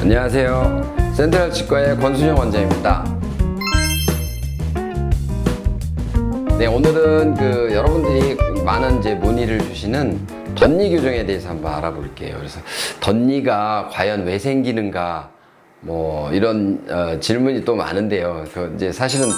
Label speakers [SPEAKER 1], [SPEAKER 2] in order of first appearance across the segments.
[SPEAKER 1] 안녕하세요. 센트럴 치과의 권순영 원장입니다. 네, 오늘은 그 여러분들이 많은 이제 문의를 주시는 덧니 교정에 대해서 한번 알아볼게요. 그래서 덧니가 과연 왜 생기는가 뭐 이런 어, 질문이 또 많은데요. 그 이제 사실은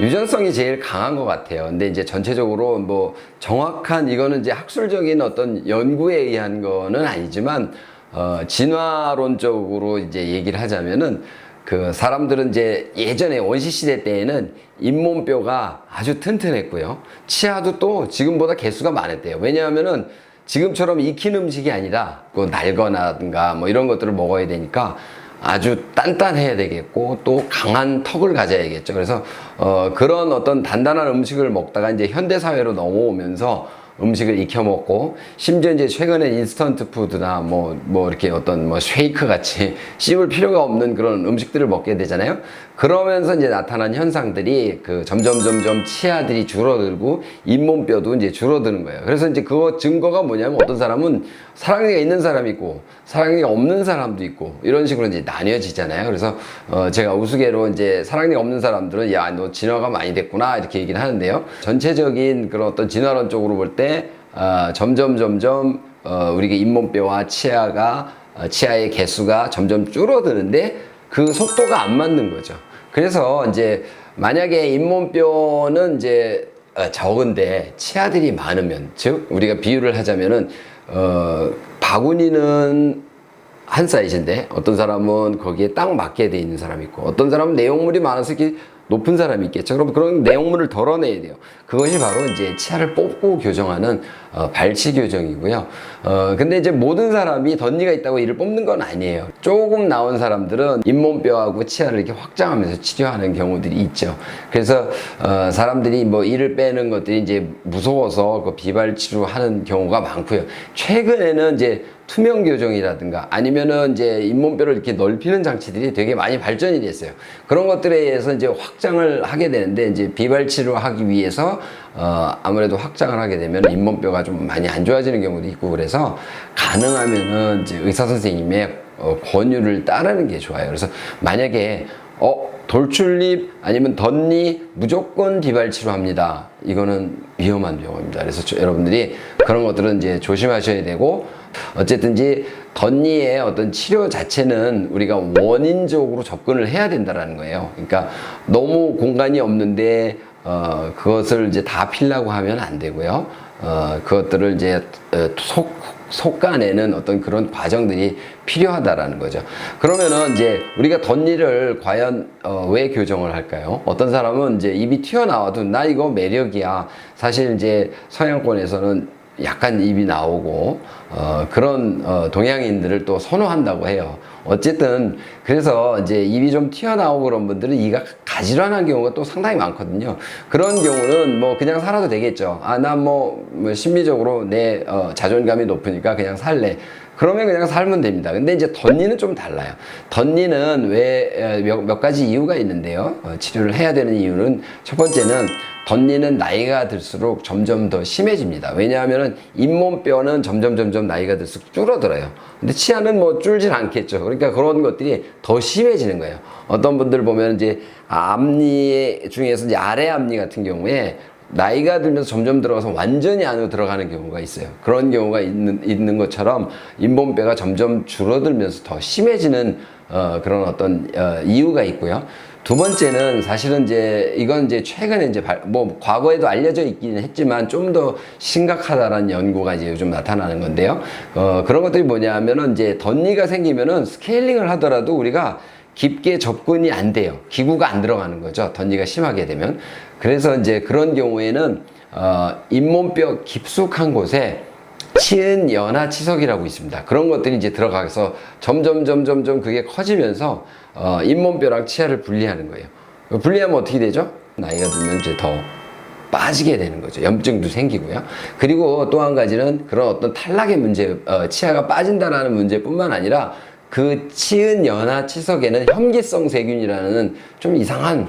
[SPEAKER 1] 유전성이 제일 강한 것 같아요. 근데 이제 전체적으로 뭐 정확한 이거는 이제 학술적인 어떤 연구에 의한 거는 아니지만 어, 진화론적으로 이제 얘기를 하자면은 그 사람들은 이제 예전에 원시 시대 때에는 잇몸뼈가 아주 튼튼했고요. 치아도 또 지금보다 개수가 많았대요. 왜냐하면은 지금처럼 익힌 음식이 아니라 그 날거나든가 뭐 이런 것들을 먹어야 되니까 아주 단단해야 되겠고 또 강한 턱을 가져야겠죠. 그래서 어 그런 어떤 단단한 음식을 먹다가 이제 현대 사회로 넘어오면서 음식을 익혀 먹고 심지어 이제 최근에 인스턴트 푸드나 뭐뭐 이렇게 어떤 뭐 쉐이크 같이 씹을 필요가 없는 그런 음식들을 먹게 되잖아요. 그러면서 이제 나타난 현상들이 그 점점 점점 치아들이 줄어들고 잇몸뼈도 이제 줄어드는 거예요. 그래서 이제 그거 증거가 뭐냐면 어떤 사람은 사랑니가 있는 사람이 있고 사랑니가 없는 사람도 있고 이런 식으로 이제 나뉘어지잖아요. 그래서 어 제가 우스개로 이제 사랑니가 없는 사람들은 야 너 진화가 많이 됐구나 이렇게 얘기를 하는데요. 전체적인 그런 어떤 진화론 쪽으로 볼때 어, 점점 점점 어, 우리가 잇몸뼈와 치아가 어, 치아의 개수가 점점 줄어드는데 그 속도가 안 맞는 거죠. 그래서 이제 만약에 잇몸뼈는 이제 어, 적은데 치아들이 많으면 즉 우리가 비유를 하자면은 어, 바구니는 한 사이즈인데 어떤 사람은 거기에 딱 맞게 돼 있는 사람이 있고 어떤 사람은 내용물이 많아서 이렇게 높은 사람이 있겠죠. 그럼 그런 내용물을 덜어내야 돼요. 그것이 바로 이제 치아를 뽑고 교정하는 어, 발치 교정이고요. 어, 근데 이제 모든 사람이 덧니가 있다고 이를 뽑는 건 아니에요. 조금 나온 사람들은 잇몸뼈하고 치아를 이렇게 확장하면서 치료하는 경우들이 있죠. 그래서 어, 사람들이 뭐 이를 빼는 것들이 이제 무서워서 그 비발치로 하는 경우가 많고요. 최근에는 이제 투명 교정이라든가 아니면은 이제 잇몸뼈를 이렇게 넓히는 장치들이 되게 많이 발전이 됐어요. 그런 것들에 의해서 이제 확장을 하게 되는데 이제 비발치로 하기 위해서 어 아무래도 확장을 하게 되면 잇몸뼈가 좀 많이 안 좋아지는 경우도 있고 그래서 가능하면은 이제 의사 선생님의 어, 권유를 따르는 게 좋아요. 그래서 만약에 어 돌출립 아니면 덧니 무조건 비발치로 합니다. 이거는 위험한 병입니다. 그래서 저- 여러분들이 그런 것들은 이제 조심하셔야 되고 어쨌든지 덧니의 어떤 치료 자체는 우리가 원인적으로 접근을 해야 된다라는 거예요. 그러니까 너무 공간이 없는데 어 그것을 이제 다 필라고 하면 안 되고요. 어 그것들을 이제 어, 속 속가내는 어떤 그런 과정들이 필요하다라는 거죠. 그러면은 이제 우리가 덧니를 과연 어, 왜 교정을 할까요? 어떤 사람은 이제 입이 튀어나와도 나 이거 매력이야. 사실 이제 서양권에서는 약간 입이 나오고 어, 그런 어, 동양인들을 또 선호한다고 해요. 어쨌든 그래서 이제 입이 좀 튀어나오고 그런 분들은 이가 가지런한 경우가 또 상당히 많거든요. 그런 경우는 뭐 그냥 살아도 되겠죠. 아 나뭐 심리적으로 내 어, 자존감이 높으니까 그냥 살래. 그러면 그냥 살면 됩니다. 근데 이제 덧니는 좀 달라요. 덧니는 왜몇 몇 가지 이유가 있는데요. 어, 치료를 해야 되는 이유는 첫 번째는 덧니는 나이가 들수록 점점 더 심해집니다. 왜냐하면은 잇몸뼈는 점점 점점 나이가 들수록 줄어들어요. 근데 치아는 뭐 줄진 않겠죠. 그러니까 그런 것들이 더 심해지는 거예요. 어떤 분들 보면 이제 앞니 중에서 이제 아래 앞니 같은 경우에 나이가 들면서 점점 들어가서 완전히 안으로 들어가는 경우가 있어요. 그런 경우가 있는, 있는 것처럼 잇몸뼈가 점점 줄어들면서 더 심해지는 어, 그런 어떤 어, 이유가 있고요. 두 번째는 사실은 이제 이건 이제 최근에 이제 발- 뭐 과거에도 알려져 있기는 했지만 좀 더 심각하다라는 연구가 이제 요즘 나타나는 건데요. 어, 그런 것들이 뭐냐면은 이제 덧니가 생기면은 스케일링을 하더라도 우리가 깊게 접근이 안 돼요. 기구가 안 들어가는 거죠. 덧니가 심하게 되면. 그래서 이제 그런 경우에는 어, 잇몸뼈 깊숙한 곳에 치은 연하 치석이라고 있습니다. 그런 것들이 이제 들어가서 점점 점점 점 그게 커지면서 어, 잇몸뼈랑 치아를 분리하는 거예요. 분리하면 어떻게 되죠? 나이가 들면 이제 더 빠지게 되는 거죠. 염증도 생기고요. 그리고 또 한 가지는 그런 어떤 탈락의 문제, 어, 치아가 빠진다라는 문제뿐만 아니라 그 치은 연하 치석에는 혐기성 세균이라는 좀 이상한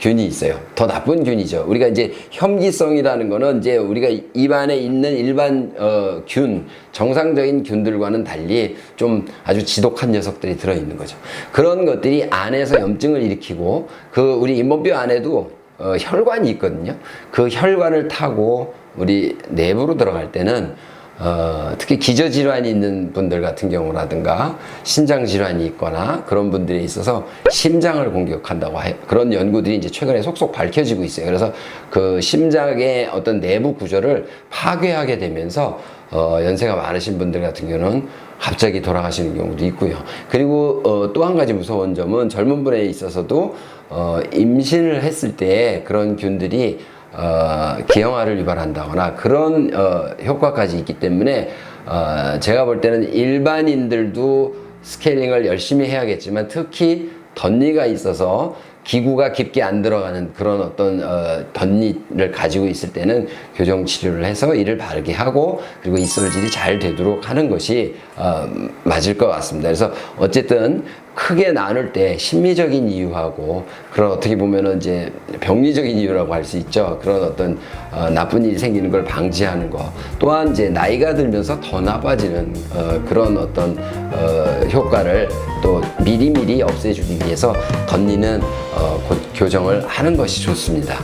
[SPEAKER 1] 균이 있어요. 더 나쁜 균이죠. 우리가 이제 혐기성이라는 거는 이제 우리가 입안에 있는 일반 어, 균, 정상적인 균들과는 달리 좀 아주 지독한 녀석들이 들어 있는 거죠. 그런 것들이 안에서 염증을 일으키고 그 우리 잇몸뼈 안에도 어, 혈관이 있거든요. 그 혈관을 타고 우리 내부로 들어갈 때는 어, 특히 기저질환이 있는 분들 같은 경우라든가 신장질환이 있거나 그런 분들이 있어서 심장을 공격한다고 해 그런 연구들이 이제 최근에 속속 밝혀지고 있어요. 그래서 그 심장의 어떤 내부 구조를 파괴하게 되면서 어, 연세가 많으신 분들 같은 경우는 갑자기 돌아가시는 경우도 있고요. 그리고 어, 또 한 가지 무서운 점은 젊은 분에 있어서도 어, 임신을 했을 때 그런 균들이 어, 기형아를 유발한다거나 그런 어, 효과까지 있기 때문에 어, 제가 볼 때는 일반인들도 스케일링을 열심히 해야겠지만 특히 덧니가 있어서 기구가 깊게 안 들어가는 그런 어떤 어, 덧니를 가지고 있을 때는 교정 치료를 해서 이를 바르게 하고 그리고 이설질이 잘 되도록 하는 것이 어, 맞을 것 같습니다. 그래서 어쨌든 크게 나눌 때 심리적인 이유하고 그런 어떻게 보면은 이제 병리적인 이유라고 할 수 있죠. 그런 어떤 어, 나쁜 일이 생기는 걸 방지하는 거. 또한 이제 나이가 들면서 더 나빠지는 어, 그런 어떤 어, 효과를 또 미리미리 없애주기 위해서 덧니는 어, 곧 교정을 하는 것이 좋습니다.